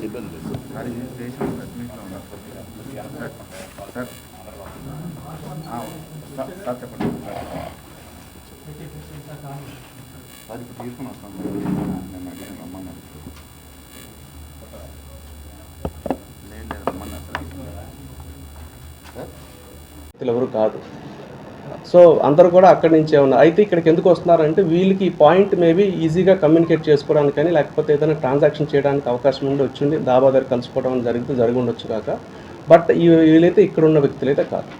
ఇబ్బంది లేదు sir sir చెప్పండి సార్ ఇప్పుడు తీసుకుని వస్తాం నేను లేదు సార్ ఎవరు కాదు. సో అందరూ కూడా అక్కడి నుంచే ఉన్నారు. అయితే ఇక్కడికి ఎందుకు వస్తున్నారంటే వీళ్ళకి ఈ పాయింట్ మేబీ ఈజీగా కమ్యూనికేట్ చేసుకోవడానికి కానీ లేకపోతే ఏదైనా ట్రాన్సాక్షన్ చేయడానికి అవకాశం ఉండి వచ్చింది. దాబా దగ్గర కలుసుకోవడం జరిగితే జరిగి ఉండొచ్చు కాక. బట్ ఈ వీళ్ళైతే ఇక్కడ ఉన్న వ్యక్తులు అయితే కాదు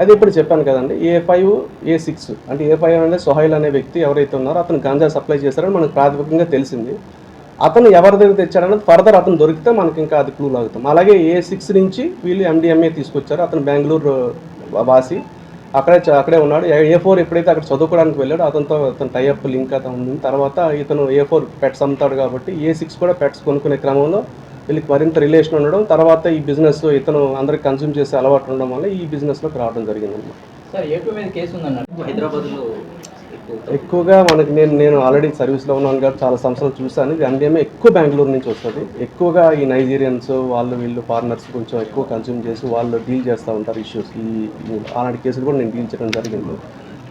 అది ఇప్పుడు చెప్పాను కదండి ఏ ఫైవ్ ఏ సిక్స్ అంటే ఏ ఫైవ్ అనేది సొహైల్ అనే వ్యక్తి ఎవరైతే ఉన్నారో అతను గాంజా సప్లై చేశారని మనకు ప్రాథమికంగా తెలిసింది. అతను ఎవరి దగ్గర తెచ్చాడన్నది ఫర్దర్ అతను దొరికితే మనకి ఇంకా అది క్లూ లాగుతాం. అలాగే ఏ సిక్స్ నుంచి వీళ్ళు ఎండిఎంఏ తీసుకొచ్చారు అతను బెంగళూరు వాసి అక్కడే అక్కడే ఉన్నాడు. ఏ ఫోర్ ఎప్పుడైతే అక్కడ చదువుకోవడానికి వెళ్ళాడో అతనితో అతను టైఅప్ లింక్ అతను ఉంది. తర్వాత ఇతను ఏ ఫోర్ పెట్స్ అమ్ముతాడు కాబట్టి ఏ సిక్స్ కూడా పెట్స్ కొనుక్కునే క్రమంలో వీళ్ళకి మరింత రిలేషన్ ఉండడం తర్వాత ఈ బిజినెస్ ఇతను అందరికి కన్జ్యూమ్ చేసే అలవాటు ఉండడం వల్ల ఈ బిజినెస్లోకి రావడం జరిగింది సార్ ఏపీ మీద కేసు ఉందన్నారు? హైదరాబాద్లో ఎక్కువగా మనకి నేను నేను ఆల్రెడీ సర్వీస్లో ఉన్నాను కాబట్టి చాలా సంవత్సరాలు చూశాను. ఇది ఎండిఎంఏ ఎక్కువ బెంగళూరు నుంచి వస్తుంది. ఎక్కువగా ఈ నైజీరియన్స్ వాళ్ళు వీళ్ళు ఫారినర్స్ కొంచెం ఎక్కువ కన్స్యూమ్ చేసి వాళ్ళు డీల్ చేస్తూ ఉంటారు ఇష్యూస్ ఈ ఈ అలాంటి కేసులు కూడా నేను డీల్ చేయడం జరిగింది.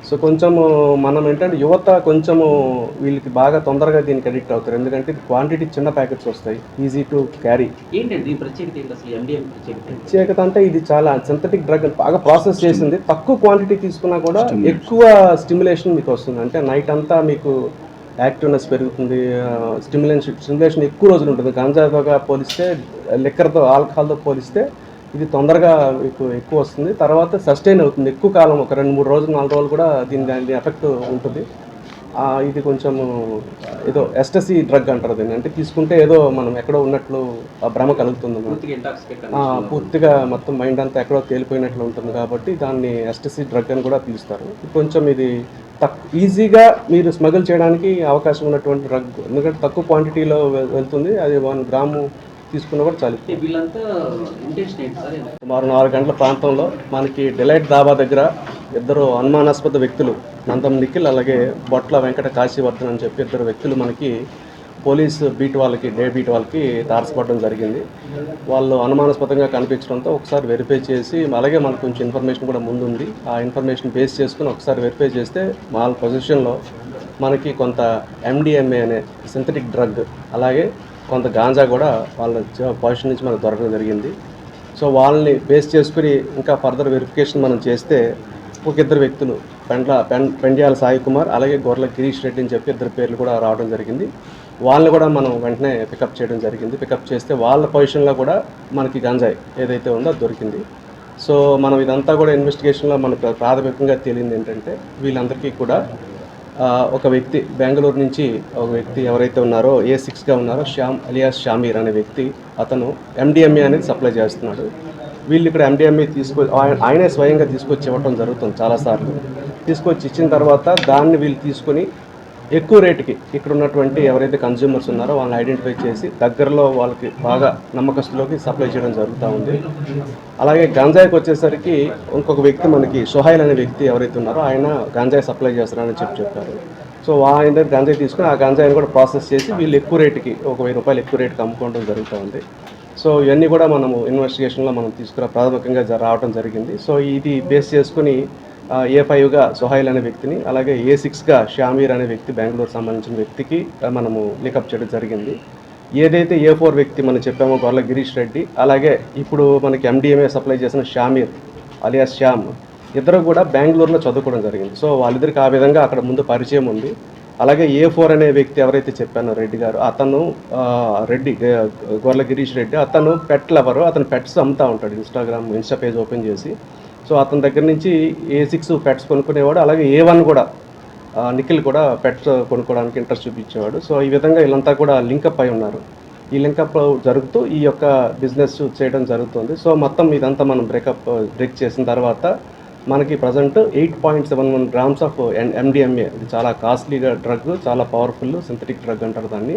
సో కొంచెము మనం ఏంటంటే యువత కొంచెము వీళ్ళకి బాగా తొందరగా దీనికి అడిక్ట్ అవుతారు. ఎందుకంటే ఇది క్వాంటిటీ చిన్న ప్యాకెట్స్ వస్తాయి. ఈజీ టు క్యారీ ఏంటండి ప్రత్యేకత ప్రత్యేకత అంటే ఇది చాలా సింథటిక్ డ్రగ్ బాగా ప్రాసెస్ చేసింది. తక్కువ క్వాంటిటీ తీసుకున్నా కూడా ఎక్కువ స్టిమ్యులేషన్ మీకు వస్తుంది. అంటే నైట్ అంతా మీకు యాక్టివ్నెస్ పెరుగుతుంది. స్టిమ్యులేషన్ స్టిమ్యులేషన్ ఎక్కువ రోజులు ఉంటుంది. గంజాతో పోలిస్తే లిక్కర్తో ఆల్కహాల్తో పోలిస్తే ఇది తొందరగా మీకు ఎక్కువ వస్తుంది. తర్వాత సస్టైన్ అవుతుంది. ఎక్కువ కాలం ఒక రెండు మూడు రోజులు నాలుగు రోజులు కూడా దీని దాని ఎఫెక్ట్ ఉంటుంది. ఇది కొంచెం ఏదో ఎస్టసీ డ్రగ్ అంటారు దీన్ని. అంటే తీసుకుంటే ఏదో మనం ఎక్కడో ఉన్నట్లు ఆ భ్రమ కలుగుతుంది. పూర్తిగా మొత్తం మైండ్ అంతా ఎక్కడో తేలిపోయినట్లు ఉంటుంది కాబట్టి దాన్ని ఎస్టసీ డ్రగ్ అని కూడా పిలుస్తారు. కొంచెం ఇది తక్కువ ఈజీగా మీరు స్మగుల్ చేయడానికి అవకాశం ఉన్నటువంటి డ్రగ్ ఎందుకంటే తక్కువ క్వాంటిటీలో వెళ్తుంది. అది వన్ గ్రాము తీసుకున్నా కూడా చాలు. వీళ్ళంతా సుమారు నాలుగు గంటల ప్రాంతంలో మనకి డిలైట్ దాబా దగ్గర ఇద్దరు అనుమానాస్పద వ్యక్తులు నందం నిఖిల్ అలాగే బొట్ల వెంకట కాశీవర్ధన్ అని చెప్పి ఇద్దరు వ్యక్తులు మనకి పోలీస్ బీట్ వాళ్ళకి డే బీట్ వాళ్ళకి తారసపడడం జరిగింది. వాళ్ళు అనుమానాస్పదంగా కనిపించడంతో ఒకసారి వెరిఫై చేసి అలాగే మనకు కొంచెం ఇన్ఫర్మేషన్ కూడా ముందుంది. ఆ ఇన్ఫర్మేషన్ బేస్ చేసుకుని ఒకసారి వెరిఫై చేస్తే వాళ్ళ పొజిషన్లో మనకి కొంత ఎండిఎంఏ అనే సింథటిక్ డ్రగ్ అలాగే కొంత గాంజా కూడా వాళ్ళ పొజిషన్ నుంచి మనకు దొరకడం జరిగింది. సో వాళ్ళని బేస్ చేసుకుని ఇంకా ఫర్దర్ వెరిఫికేషన్ మనం చేస్తే ఒక ఇద్దరు వ్యక్తులు పెండ్ల పెన్ పెండ్యాల సాయి కుమార్ అలాగే గొర్రెల గిరీష్ రెడ్డి అని చెప్పి ఇద్దరు పేర్లు కూడా రావడం జరిగింది. వాళ్ళని కూడా మనం వెంటనే పికప్ చేయడం జరిగింది. పికప్ చేస్తే వాళ్ళ పొజిషన్లో కూడా మనకి గంజాయి ఏదైతే ఉందో అది దొరికింది. సో మనం ఇదంతా కూడా ఇన్వెస్టిగేషన్లో మనకు ప్రాథమికంగా తేలింది ఏంటంటే వీళ్ళందరికీ కూడా ఒక వ్యక్తి బెంగళూరు నుంచి ఒక వ్యక్తి ఎవరైతే ఉన్నారో ఏ సిక్స్గా ఉన్నారో శ్యామ్ అలియాస్ షామీర్ అనే వ్యక్తి అతను ఎండిఎంఏ అనేది సప్లై చేస్తున్నాడు. వీళ్ళు ఇక్కడ ఎండిఎంఏ తీసుకొ ఆయన- ఆయనే స్వయంగా తీసుకొచ్చి ఇవ్వటం జరుగుతుంది చాలాసార్లు. తీసుకొచ్చి ఇచ్చిన తర్వాత దాన్ని వీళ్ళు తీసుకొని ఎక్కువ రేటుకి ఇక్కడ ఉన్నటువంటి ఎవరైతే కన్జ్యూమర్స్ ఉన్నారో వాళ్ళని ఐడెంటిఫై చేసి దగ్గరలో వాళ్ళకి బాగా నమ్మకస్తులోకి సప్లై చేయడం జరుగుతూ ఉంది. అలాగే గంజాయికి వచ్చేసరికి ఇంకొక వ్యక్తి మనకి సోహైల్ అనే వ్యక్తి ఎవరైతే ఉన్నారో ఆయన గంజాయి సప్లై చేస్తారని చెప్పి చెప్పారు. సో ఆయన దగ్గర గంజాయి తీసుకుని ఆ గంజాయిని కూడా ప్రాసెస్ చేసి వీళ్ళు ఎక్కువ రేటుకి ఒక వెయ్యి రూపాయలు ఎక్కువ రేటుకి అమ్ముకోవడం జరుగుతూ ఉంది. సో ఇవన్నీ కూడా మనము ఇన్వెస్టిగేషన్లో మనం తీసుకురా ప్రాథమికంగా జ- రావడం జరిగింది. సో ఇది బేస్ చేసుకుని ఏ ఫైవ్గా సుహైల్ అనే వ్యక్తిని అలాగే ఏ సిక్స్గా షామీర్ అనే వ్యక్తి బెంగళూరు సంబంధించిన వ్యక్తికి మనము లికప్ చేయడం జరిగింది. ఏదైతే ఏ ఫోర్ వ్యక్తి మనం చెప్పామో గొర్ల గిరీష్ రెడ్డి అలాగే ఇప్పుడు మనకి ఎండిఎంఏ సప్లై చేసిన షామీర్ అలియాస్ శ్యామ్ ఇద్దరు కూడా బెంగళూరులో చదువుకోవడం జరిగింది. సో వాళ్ళిద్దరికి ఆ విధంగా అక్కడ ముందు పరిచయం ఉంది. అలాగే ఏ ఫోర్ అనే వ్యక్తి ఎవరైతే చెప్పానో రెడ్డి గారు అతను రెడ్డి గొర్ల గిరీష్ రెడ్డి అతను పెట్ లవరు అతను పెట్స్ అమ్ముతూ ఉంటాడు ఇన్స్టాగ్రామ్ ఇన్స్టా పేజ్ ఓపెన్ చేసి. సో అతని దగ్గర నుంచి ఏ సిక్స్ పెట్స్ కొనుక్కునేవాడు అలాగే ఏ వన్ కూడా నిఖిల్ కూడా పెట్స్ కొనుక్కోవడానికి ఇంట్రెస్ట్ చూపించేవాడు. సో ఈ విధంగా వీళ్ళంతా కూడా లింకప్ అయి ఉన్నారు. ఈ లింకప్ జరుగుతూ ఈ యొక్క బిజినెస్ చేయడం జరుగుతుంది. సో మొత్తం ఇదంతా మనం బ్రేకప్ బ్రేక్ చేసిన తర్వాత మనకి present eight point seven one grams of MDMA ఇది చాలా కాస్ట్లీగా డ్రగ్ చాలా పవర్ఫుల్ సింథటిక్ డ్రగ్ అంటారు దాన్ని.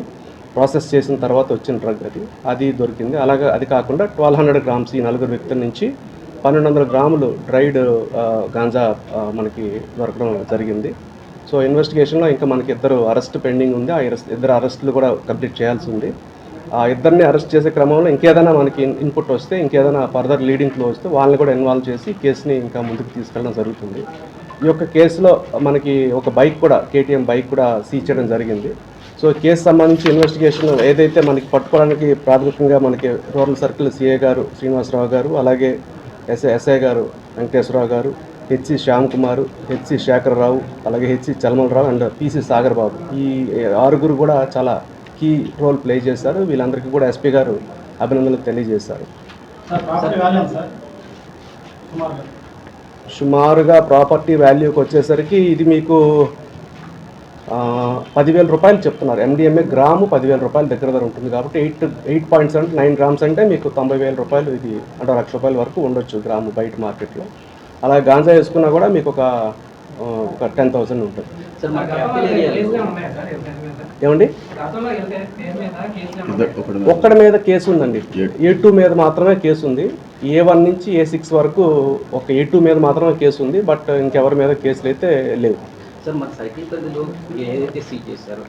ప్రాసెస్ చేసిన తర్వాత వచ్చిన డ్రగ్ అది. అది దొరికింది. అలాగే అది కాకుండా ట్వెల్వ్ హండ్రెడ్ గ్రామ్స్ ఈ నలుగురు వ్యక్తుల నుంచి పన్నెండు వందల గ్రాములు డ్రైడ్ గాంజా మనకి దొరకడం జరిగింది. సో ఇన్వెస్టిగేషన్లో ఇంకా మనకి ఇద్దరు అరెస్ట్ పెండింగ్ ఉంది. ఆ ఇద్దరు అరెస్టులు కూడా కంప్లీట్ చేయాల్సి ఉంది. ఆ ఇద్దరిని అరెస్ట్ చేసే క్రమంలో ఇంకేదైనా మనకి ఇన్పుట్ వస్తే ఇంకేదైనా ఫర్దర్ లీడింగ్ ఫ్లో వస్తే వాళ్ళని కూడా ఇన్వాల్వ్ చేసి కేసుని ఇంకా ముందుకు తీసుకెళ్ళడం జరుగుతుంది. ఈ యొక్క కేసులో మనకి ఒక బైక్ కూడా కేటీఎం బైక్ కూడా సీజ్ చేయడం జరిగింది. సో కేసు సంబంధించి ఇన్వెస్టిగేషన్ ఏదైతే మనకి పట్టుకోవడానికి ప్రాథమికంగా మనకి రూరల్ సర్కిల్ సిఏ గారు శ్రీనివాసరావు గారు అలాగే ఎస్ఐ ఎస్ఐ గారు వెంకటేశ్వరరావు గారు H C Shyam Kumar H C Sekhararao అలాగే H C Chalamalarao and P C Sagar Babu. ఈ ఆరుగురు కూడా చాలా కీ రోల్ ప్లే చేశారు. వీళ్ళందరికీ కూడా ఎస్పీ గారు అభినందనలు తెలియజేశారు. సుమారుగా. ప్రాపర్టీ వాల్యూకి వచ్చేసరికి ఇది మీకు పదివేల రూపాయలు చెప్తున్నారు. ఎండిఎంఏ గ్రాము పదివేల రూపాయల దగ్గర దగ్గర ఉంటుంది కాబట్టి ఎయిట్ ఎయిట్ పాయింట్స్ అంటే నైన్ గ్రామ్స్ అంటే మీకు తొంభై వేల రూపాయలు ఇది అంటే లక్ష రూపాయల వరకు ఉండొచ్చు గ్రాము బయట మార్కెట్లో. అలా గాంజా వేసుకున్నా కూడా మీకు ఒక ఒక టెన్ థౌసండ్ ఉంటుంది. ఏమండి? ఒక్కడి మీద కేసు ఉందండి. ఏ టూ మీద మాత్రమే కేసు ఉంది. ఏ వన్ నుంచి ఏ సిక్స్ వరకు ఒక ఏ టూ మీద మాత్రమే కేసు ఉంది. బట్ ఇంకెవరి మీద కేసులు అయితే లేవు. సార్ మన సైకిల్ పరిధిలో ఏదైతే సీజ్ చేశారో?